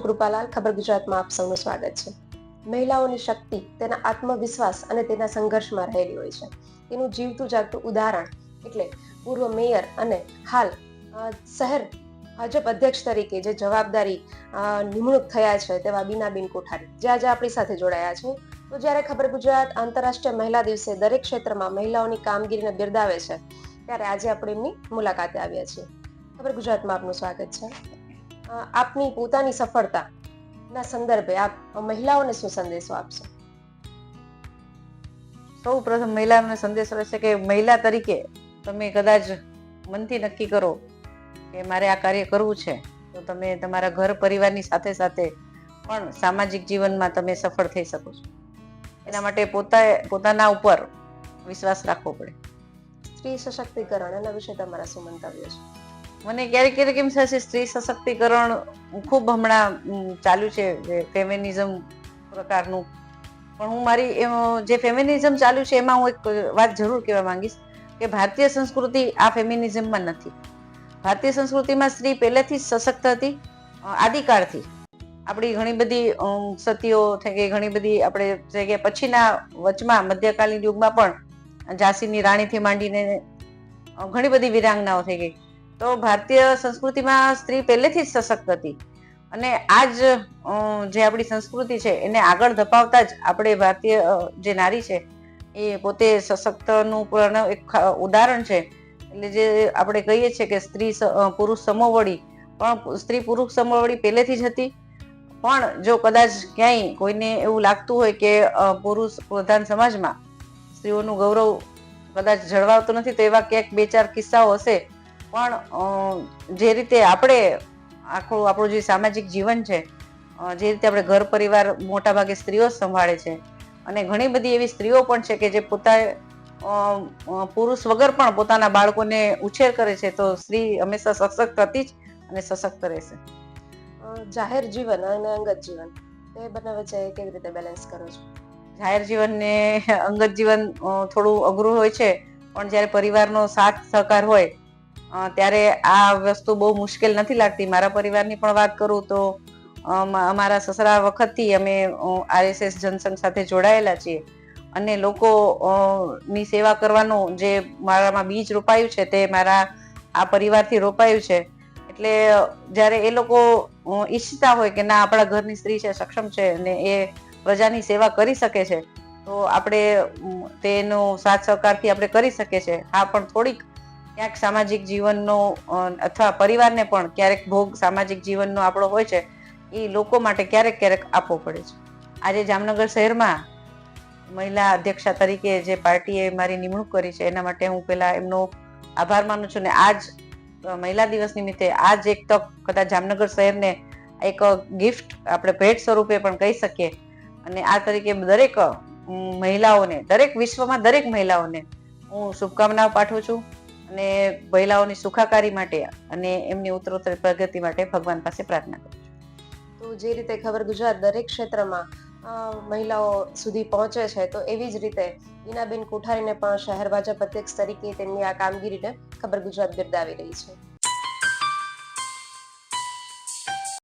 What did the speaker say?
છું કૃપાલાલ ખબર ગુજરાતમાં આપ સૌનું સ્વાગત છે. મહિલાઓની શક્તિ, તેના આત્મવિશ્વાસ અને તેના સંઘર્ષમાં રહેલી હોય છે. તેનું જીવતું જાગતું ઉદાહરણ એટલે પૂર્વ મેયર અને હાલ શહેર ભાજપ અધ્યક્ષ તરીકે જે જવાબદારી નિમણૂક થયા છે તેવા બીનાબેન કોઠારી. જે આજે આપણી સાથે જોડાયા છે. તો જ્યારે ખબર ગુજરાત આંતરરાષ્ટ્રીય મહિલા દિવસે દરેક ક્ષેત્રમાં મહિલાઓની કામગીરીને બિરદાવે છે, ત્યારે આજે આપણે એમની મુલાકાતે આવ્યા છીએ. ખબર ગુજરાતમાં આપનું સ્વાગત છે. આપની પોતાની સફળતા ના સંદર્ભે આપ મહિલાઓને શું સંદેશો આપશો? સૌ પ્રથમ મહિલાઓને સંદેશ રહેશે કે મહિલા તરીકે તમે કદાચ મનથી નક્કી કરો કે મારે આ કાર્ય કરવું છે. તો તમે તમારા ઘર પરિવારની સાથે સાથે પણ સામાજિક જીવનમાં તમે સફળ થઈ શકો છો. એના માટે પોતા પોતાના ઉપર વિશ્વાસ રાખવો પડે. સ્ત્રી સશક્તિકરણ એના વિશે તમારા શું મંતવ્ય છે? મને ક્યારેક ક્યારેક એમ થશે સ્ત્રી સશક્તિકરણ ખૂબ હમણાં ઉમ, ચાલુ છે ફેમિનિઝમ પ્રકારનું. પણ હું મારી જે ફેમિનિઝમ ચાલુ છે એમાં હું એક વાત જરૂર કહેવા માંગીશ કે ભારતીય સંસ્કૃતિ આ ફેમિનિઝમમાં નથી. ભારતીય સંસ્કૃતિમાં સ્ત્રી પહેલેથી જ સશક્ત હતી આદિકાળથી. આપણી ઘણી બધી સતીઓ થઈ ગઈ ઘણી બધી આપણે થઈ કે પછીના વચમાં મધ્યકાલીન યુગમાં પણ ઝાંસીની રાણીથી માંડીને ઘણી બધી વિરાંગનાઓ થઈ ગઈ. તો ભારતીય સંસ્કૃતિમાં સ્ત્રી પહેલેથી જ સશક્ત હતી. અને આ જ જે આપણી સંસ્કૃતિ છે, એને આગળ ધપાવતા જ આપણે ભારતીય જે નારી છે, એ પોતે સશક્તનું પણ એક ઉદાહરણ છે. એટલે જે આપણે કહીએ છીએ કે સ્ત્રી પુરુષ સમોવડી, પણ સ્ત્રી પુરુષ સમોવડી પહેલેથી જ હતી. પણ જો કદાચ ક્યાંય કોઈને એવું લાગતું હોય કે પુરુષ પ્રધાન સમાજમાં સ્ત્રીઓનું ગૌરવ કદાચ જળવાતું નથી, તો એવા ક્યાંક બે ચાર કિસ્સાઓ હશે. પણ જે રીતે આપણે આખું આપણું જે સામાજિક જીવન છે જે રીતે આપણે ઘર પરિવાર મોટા ભાગે સ્ત્રીઓ સંભાળે છે અને ઘણી બધી એવી સ્ત્રીઓ પણ છે કે જે પોતા પુરુષ વગર પણ પોતાના બાળકોને ઉછેર કરે છે તો સ્ત્રી હંમેશા સશક્ત હતી જ અને સશક્ત રહેશે. જાહેર જીવન અને અંગત જીવન એ બંને વચ્ચે કેવી રીતે બેલેન્સ કરો છો? જાહેર જીવન ને અંગત જીવન થોડું અઘરું હોય છે પણ જ્યારે પરિવારનો સાથ સહકાર હોય ત્યારે આ વસ્તુ બહુ મુશ્કેલ નથી લાગતી. મારા પરિવારની પણ વાત કરું તો અમારા સસરા વખતથી અમે આરએસએસ જનસંઘ સાથે જોડાયેલા છીએ. અને લોકો ની સેવા કરવાનું જે મારામાં બીજ રોપાયું છે તે મારા, આ પરિવારથી રોપાયું છે. એટલે જ્યારે એ લોકો ઈચ્છતા હોય કે ના, આપણા ઘરની સ્ત્રી છે, સક્ષમ છે અને એ પ્રજાની સેવા કરી શકે છે, તો આપણે તેનો સાથ સહકારથી આપણે કરી શકીએ છીએ. હા, પણ થોડીક ક્યાંક સામાજિક જીવનનો અથવા પરિવારને પણ ક્યારેક ભોગ સામાજિક જીવનનો આપણો હોય છે, એ લોકો માટે ક્યારેક ક્યારેક આપવો પડે છે. આજે જામનગર શહેરમાં મહિલા અધ્યક્ષા તરીકે જે પાર્ટીએ મારી નિમણૂક કરી છે, એના માટે હું પહેલાં એમનો આભાર માનું છું ને આજ મહિલા દિવસ નિમિત્તે આજ એક તક કદાચ જામનગર શહેરને એક ગિફ્ટ આપણે ભેટ સ્વરૂપે પણ કહી શકીએ. અને આ તરીકે દરેક મહિલાઓને, દરેક વિશ્વમાં દરેક મહિલાઓને હું શુભકામનાઓ પાઠવું છું. અને મહિલાઓની સુખાકારી માટે અને એમની ઉત્તરોત્તર પ્રગતિ માટે ભગવાન પાસે પ્રાર્થના કરું છું. તો જે રીતે ખબર ગુજરાત દરેક ક્ષેત્રમાં મહિલાઓ સુધી પહોંચે છે, તો એવી જ રીતે બીનાબેન કોઠારીને પણ શહેર ભાજપ અધ્યક્ષ તરીકે તેમની આ કામગીરીને ખબર ગુજરાત બિરદાવી રહી છે.